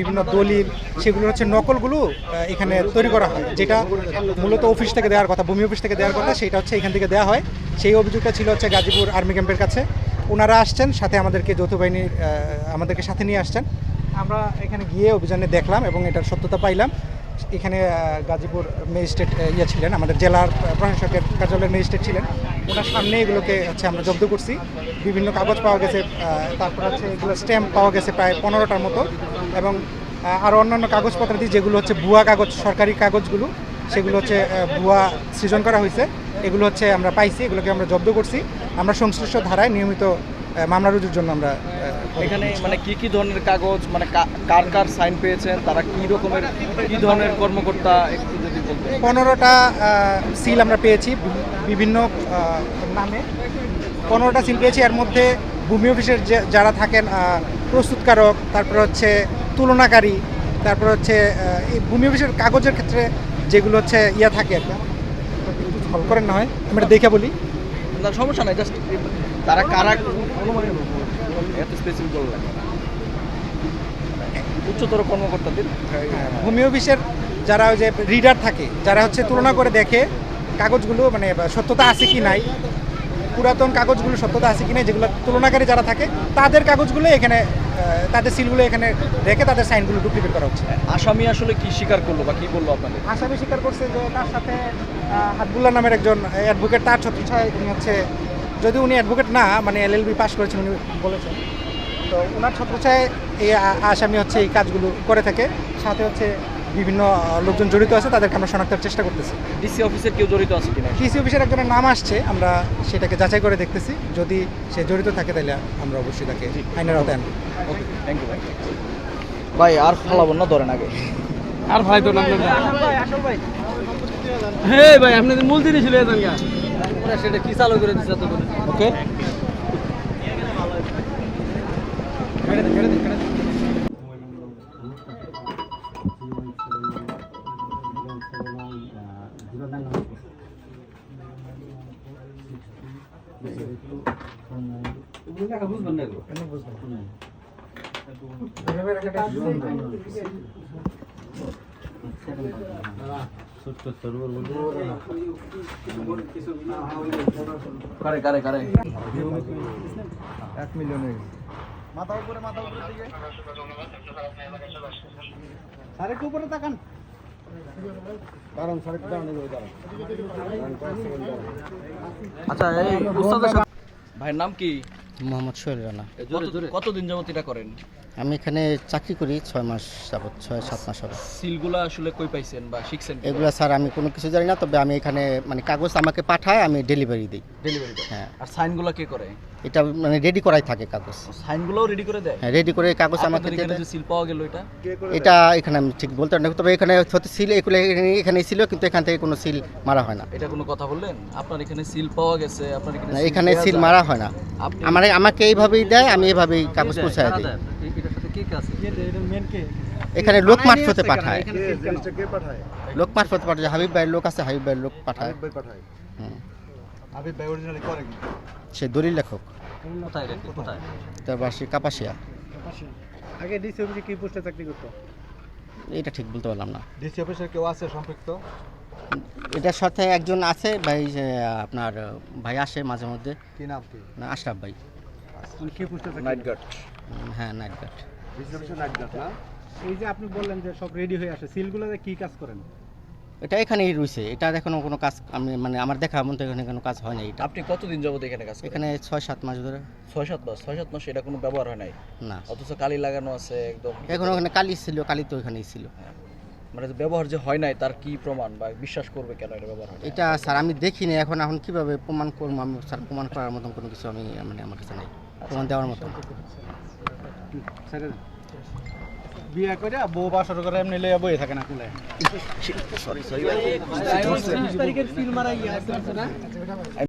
বিভিন্ন দলিল সেগুলো হচ্ছে নকলগুলো এখানে তৈরি করা হয়। যেটা মূলত অফিস থেকে দেওয়ার কথা ভূমি অফিস থেকে দেওয়ার কথা সেটা হচ্ছে এখান থেকে দেওয়া হয়। সেই অভিযোগটা ছিল হচ্ছে গাজীপুর আর্মি ক্যাম্পের কাছে। ওনারা আসছেন সাথে আমাদেরকে যৌথ বাহিনীর আহ, আমাদেরকে সাথে নিয়ে আসছেন। আমরা এখানে গিয়ে অভিযানে দেখলাম এবং এটার সত্যতা পাইলাম। এখানে গাজীপুর ম্যাজিস্ট্রেট ইয়ে ছিলেন, আমাদের জেলার প্রশাসকের কার্যালয়ের ম্যাজিস্ট্রেট ছিলেন। ওনার সামনে এগুলোকে হচ্ছে আমরা জব্দ করছি। বিভিন্ন কাগজ পাওয়া গেছে তারপর হচ্ছে এগুলো স্ট্যাম্প পাওয়া গেছে প্রায় পনেরোটার মতো। এবং আরও অন্যান্য কাগজপত্রাদি যেগুলো হচ্ছে ভুয়া কাগজ, সরকারি কাগজগুলো, সেগুলো হচ্ছে ভুয়া সৃজন করা হয়েছে। এগুলো হচ্ছে আমরা পাইছি, এগুলোকে আমরা জব্দ করছি। আমরা সংশ্লিষ্ট ধারায় নিয়মিত মামলা রুজুর জন্য আমরা এখানে মানে কি কি ধরনের কাগজ মানে কার কার সাইন পেয়েছেন তারা কি রকমের কি ধরনের কর্মকর্তা একটু যদি বলতেন। পনেরোটা সিল আমরা পেয়েছি বিভিন্ন নামে। পনেরোটা সিল পেয়েছি এর মধ্যে ভূমি অফিসের যারা থাকেন প্রস্তুতকারক তারপর হচ্ছে তুলনাকারী তারপর হচ্ছে এই ভূমি অফিসের কাগজের ক্ষেত্রে যেগুলো হচ্ছে ইয়া থাকে আর কি। করেন না হয় আমরা দেখে বলি। সমস্যা নাই জাস্ট তারা কারা এত স্পেসিফিক বলা লাগে। উচ্চতর কর্মকর্তাদের ভূমি অফিসের যারা ওই যে রিডার থাকে যারা হচ্ছে তুলনা করে দেখে কাগজগুলো মানে সত্যতা আছে কি নাই পুরাতন কাগজগুলো সত্যতা আছে কি নাই যেগুলো তুলনাকারী যারা থাকে তাদের কাগজগুলো এখানে তাদের সিলগুলো এখানে রেখে তাদের সাইনগুলো ডুপ্লিকেট করা হচ্ছে। আসামি আসলে কি স্বীকার করল বা কি বলল আপনাদের? আসামি স্বীকার করছে যে তার সাথে আহ, হাতবুল্লাহ নামের একজন অ্যাডভোকেট তার ছত্রছায় উনি হচ্ছে যদি উনি অ্যাডভোকেট না মানে এলএলবি পাস করেছেন উনি বলেছেন। তো ওনার ছত্রছায় এই আসামি হচ্ছে এই কাজগুলো করে থাকে। সাথে হচ্ছে বিভিন্ন লোকজন জড়িত আছে তাদেরকে আমরা শনাক্তের চেষ্টা করতেছি। ডিসি অফিসের কেউ জড়িত আছে কিনা? ডিসি অফিসের একজনের নাম আসছে আমরা সেটাকে যাচাই করে দেখতেছি। যদি সে জড়িত থাকে তাহলে আমরা অবশ্যই তাকে আইনের আওতায় আনব। ওকে থ্যাংক ইউ ভাই ভাই আর ফালাবো না ধরেন আগে। আর ভাই তো নাম হে ভাই আপনাদের মূল জিনিস ছিল এখান সেটা কি চালু করে দিচ্ছে এতক্ষণ ওকে। বুঝবেন না এগুলো। কারে কারে কারে? এক মিলিয়নের মাথা উপরে মাথা উপরে দিকে। উপরে তাকান। আচ্ছা এই ভাইয়ের নাম কি? মোহাম্মদ সোহেল রানা। কত- কতদিন যাবত এটা করেন? আমি এখানে চাকরি করি ছয় মাস যাবত ছয় সাত মাস হবে। সিলগুলা আসলে কই পাইছেন বা শিখছেন এগুলো স্যার আমি কোনো কিছু জানি না তবে আমি এখানে মানে কাগজ আমাকে পাঠায় আমি ডেলিভারি দিই। ডেলিভারি হ্যাঁ। আর সাইনগুলো কে করে? এটা মানে রেডি করাই থাকে কাগজ। সাইনগুলোও রেডি করে দেয়? হ্যাঁ রেডি করে কাগজ আমাকে দিয়ে দেয়। সিল পাওয়া গেল এটা? এটা এখানে আমি ঠিক বলতে পারি না তবে এখানে হয়তো সিল এগুলো এখানে- এখানে ছিল কিন্তু এখান থেকে কোনো সিল মারা হয় না। এটা কোনো কথা বললেন? আপনার এখানে সিল পাওয়া গেছে আপনার এখানে এখানে সিল মারা হয় না। আমার আমাকে এইভাবেই দেয় আমি এইভাবেই কাগজ পৌঁছায় দিই। এটার সাথে কে কে আছে? এখানে লোক মারফতে পাঠায়। লোক মারফতে পাঠায় হাবিব ভাইয়ের লোক আছে হাবিব ভাইয়ের লোক পাঠায়। হুম। সে দলিল লেখক। কোথায় রে কোথায়? তার বাসি কাপাসিয়া। আগে ডিসি অফিসে কি পোস্টে চাকরি করতো? এটা ঠিক বলতে পারলাম না। ডিসি অফিসের কেউ আছে সম্পৃক্ত? এটার সাথে একজন আছে ভাই যে আপনার ভাই আসে মাঝে মধ্যে। কি নাম কি? না আশরাফ ভাই। কি পোস্টে নাইট গার্ড হ্যাঁ night guard DC night guard না? এই যে আপনি বললেন যে সব রেডি হয়ে আসে সিলগুলোতে কি কাজ করেন? এটা এখানেই রয়েছে। এটা এখনও কোনো কাজ আমি মানে আমার দেখা মতো এখানে কোনো কাজ হয় না এটা। আপনি কতদিন যাবত এখানে কাজ করেন? এখানে ছয় সাত মাস ধরে। ছয় সাত মাস? ছয় সাত মাস এটা কোনো ব্যবহার হয় নাই? না। অথচ কালি লাগানো আছে একদম। এখন ওখানে কালি ছিল কালি তো এখানেই ছিল। মানে যে ব্যবহার যে হয় নাই তার কি প্রমাণ বা বিশ্বাস করবে কেন এটা ব্যবহার হয় নাই? এটা স্যার আমি দেখিনি। এখন এখন কীভাবে প্রমাণ করব? আমি স্যার প্রমাণ করার মতন কোনো কিছু আমি মানে আমার কাছে নেই। প্রমাণ দেওয়ার মতো। বিয়ে করে বউ বাসর করে এমনি লইয়া বই থাকে না কুলে। Sorry sorry.